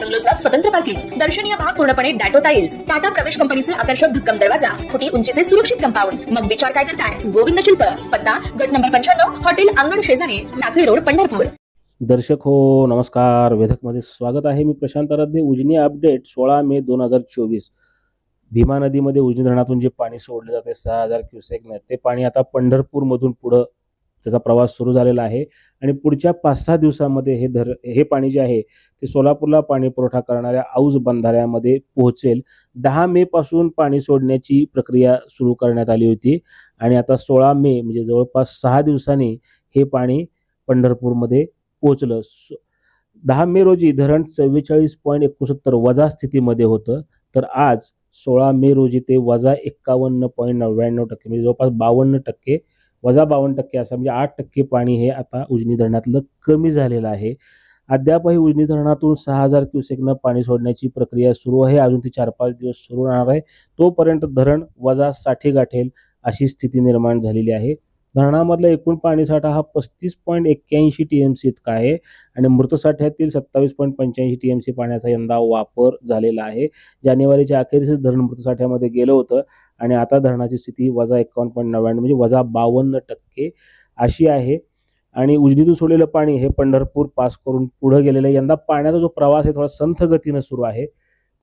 बंगलोजला स्वतंत्र पार्किंग दर्शनीय भाग पूर्णपणे डॅटो टाईल्स टाटा प्रवेश कंपनीचे आकर्षक भक्कम दरवाजा खोटी उंचीचे सुरक्षित कंपाऊंड. मग विचार काय करताय? गोविंद शिल्प. पत्ता गट नंबर पंच्याण्णव हॉटेल अंगण शेजारी टाकळी रोड पंढरपूर. दर्शक हो नमस्कार. वेधकमध्ये स्वागत आहे मी प्रशांत आराध्य उजनी अपडेट सोळा मे दोन हजार चोवीस. भीमा नदीमध्ये उजनी धरणातून जे पाणी सोडले जाते सहा हजार क्युसेक ते पाणी आता पंढरपूरमधून पुढं त्याचा प्रवास सुरू झालेला आहे. आणि पुढच्या पाच सहा दिवसामध्ये हे धर हे पाणी जे आहे ते सोलापूरला पाणी पुरवठा करणाऱ्या औज बंधाऱ्यामध्ये पोहोचेल. दहा मे पासून पाणी सोडण्याची प्रक्रिया सुरू करण्यात आली होती. आणि आता सोळा मे म्हणजे जवळपास सहा दिवसांनी हे पाणी पंढरपूरमध्ये पोहोचलं. दहा मे रोजी धरण चव्वेचाळीस पॉईंट एकोणसत्तर वजा स्थितीमध्ये होतं. तर आज सोळा मे रोजी ते वजा एक्कावन्न पॉईंट नव्याण्णव टक्के म्हणजे जवळपास बावन्न टक्के वजा बावन्न टक्के असं म्हणजे आठ टक्के पाणी हे आता उजनी धरणातलं कमी झालेलं आहे. अद्यापही उजनी धरणातून सहा हजार क्युसेकनं पाणी सोडण्याची प्रक्रिया सुरू आहे. अजून ती चार पाच दिवस सुरू राहणार आहे. तोपर्यंत धरण वजा साठी गाठेल अशी स्थिती निर्माण झालेली आहे. धरणामधला एकूण पाणीसाठा हा पस्तीस पॉईंट एक्क्याऐंशी टी एम सी इतका आहे आणि मृतसाठ्यातील सत्तावीस पॉईंट पंच्याऐंशी टी एम सी पाण्याचा यंदा वापर झालेला आहे. जानेवारीच्या अखेरीस धरण मृतसाठ्यामध्ये गेलं होतं आणि आता धरणाची स्थिती वजा एकावन्न पॉईंट नव्याण्णव म्हणजे वजा बावन्न टक्के अशी आहे. आणि उजनीतून सोडलेलं पाणी हे पंढरपूर पास करून पुढं गेलेलं आहे. यंदा पाण्याचा जो प्रवास आहे थोडा संथ गतीनं सुरू आहे.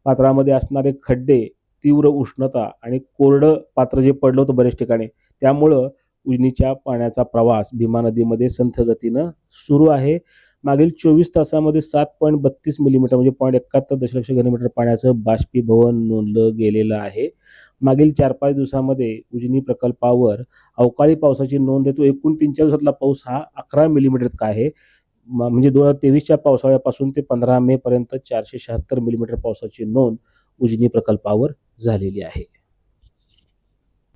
पात्रामध्ये असणारे खड्डे तीव्र उष्णता आणि कोरडं पात्र जे पडलं होतं बरेच ठिकाणी त्यामुळं उजनीच्या पाण्याचा प्रवास भीमा नदीमध्ये संथ गतीनं सुरू आहे. मागील चोवीस तासामध्ये सात पॉईंट बत्तीस मिलीमीटर म्हणजे पॉईंट एकाहत्तर दशलक्ष घनमीटर पाण्याचं बाष्पीभवन नोंदलं गेलेलं आहे. मागील चार पाच दिवसामध्ये उजनी प्रकल्पावर अवकाळी पावसाची नोंद आहे. तो एकूण तीन चार दिवसातला पाऊस हा अकरा मिलीमीटर इतका आहे. म- म्हणजे दोन हजार तेवीसच्या पावसाळ्यापासून ते पंधरा मे पर्यंत चारशे शहात्तर मिलीमीटर पावसाची नोंद उजनी प्रकल्पावर झालेली आहे.